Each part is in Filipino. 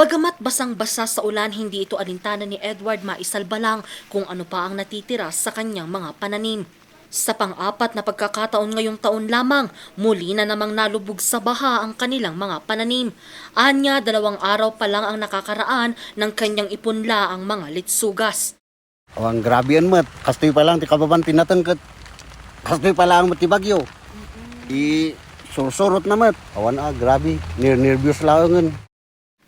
Bagamat basang-basa sa ulan, hindi ito alintana ni Edward maisalba lang kung ano pa ang natitira sa kanyang mga pananim. Sa pang-apat na pagkakataon ngayong taon lamang, muli na namang nalubog sa baha ang kanilang mga pananim. Anya, dalawang araw pa lang ang nakakaraan ng kanyang ipunla ang mga litsugas. Awang grabe yan mat. Kastoy pa lang ti kababan tinatangkat. Kastoy pa lang mat ti bagyo. I sursurot na mat. Awan ah, grabe. Nir-nervyos lang.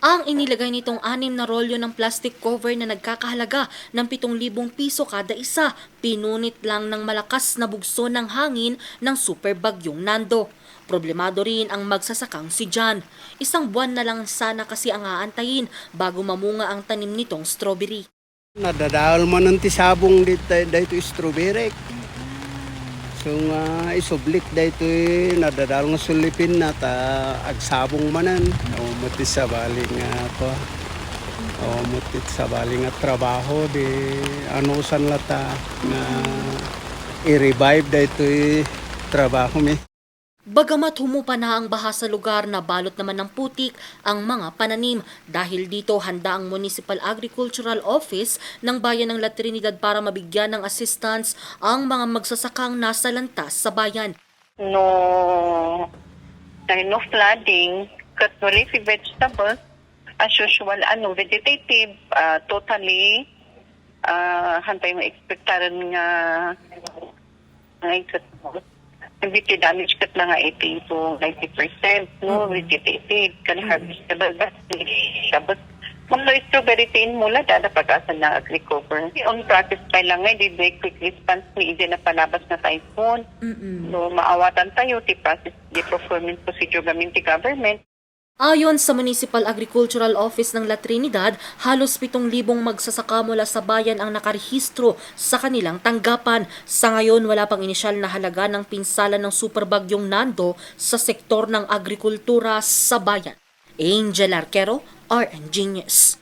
Ang inilagay nitong anim na rolyo ng plastic cover na nagkakahalaga ng 7,000 piso kada isa, pinunit lang ng malakas na bugso ng hangin ng super bagyong Nando. Problemado rin ang magsasakang si John. Isang buwan na lang sana kasi ang aantayin bago mamunga ang tanim nitong strawberry. Nadadahol man ng tisabong dito, dito strawberry. So nga isublik dito nadadahol nga sulipin na ta agsabong manan. O muti sa bali nga to. O muti sa bali nga trabaho di ano san lata nga i-revive dito trabaho mi. Bagamat humupa na ang baha sa lugar na balot naman ng putik ang mga pananim dahil dito handa ang Municipal Agricultural Office ng Bayan ng La Trinidad para mabigyan ng assistance ang mga magsasakang nasa lantas sa bayan. no dahil no flooding, cut no leafy vegetables, as usual, ano, vegetative, ah, totally, uh, hantay mo ekspektaran nga nga Hindi damage kat na nga 80 to 90% no vegetative kan harvestable but vegetables kung no strawberry tin mula dada pag-asa na agri-cover. On practice pa lang nga, di ba quick response ni hindi na palabas na typhoon. So, maawatan tayo, ti process, di procurement procedure gamin ti government. Ayon sa Municipal Agricultural Office ng La Trinidad, halos 7,000 magsasaka mula sa bayan ang nakarehistro sa kanilang tanggapan. Sa ngayon, wala pang inisyal na halaga ng pinsala ng superbagyong Nando sa sektor ng agrikultura sa bayan. Angel Arquero, RNG News.